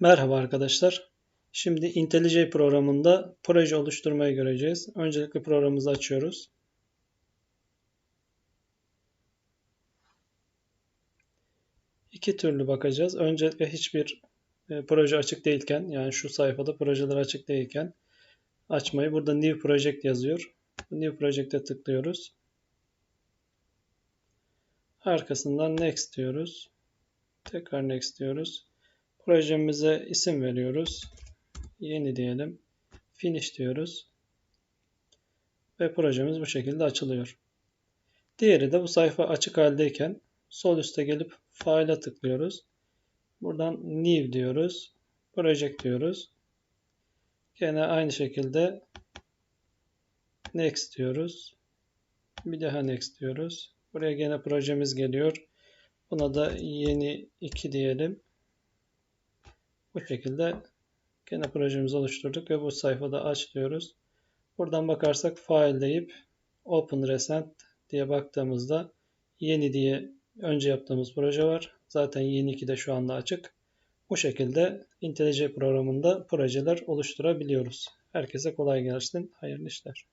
Merhaba arkadaşlar. Şimdi IntelliJ programında proje oluşturmayı göreceğiz. Öncelikle programımızı açıyoruz. İki türlü bakacağız. Öncelikle hiçbir e, proje açık değilken yani şu sayfada projeler açık değilken açmayı. Burada New Project yazıyor. New Project'e tıklıyoruz. Arkasından Next diyoruz. Tekrar Next diyoruz. Projemize isim veriyoruz. Yeni diyelim. Finish diyoruz. Ve projemiz bu şekilde açılıyor. Diğeri de bu sayfa açık haldeyken sol üstte gelip File'a tıklıyoruz. Buradan New diyoruz. Project diyoruz. Gene aynı şekilde Next diyoruz. Bir daha Next diyoruz. Buraya gene projemiz geliyor. Buna da yeni 2 diyelim. Bu şekilde gene projemizi oluşturduk ve bu sayfada aç diyoruz. Buradan bakarsak file deyip open recent diye baktığımızda yeni diye önce yaptığımız proje var. Zaten yeni 2 de şu anda açık. Bu şekilde IntelliJ programında projeler oluşturabiliyoruz. Herkese kolay gelsin. Hayırlı işler.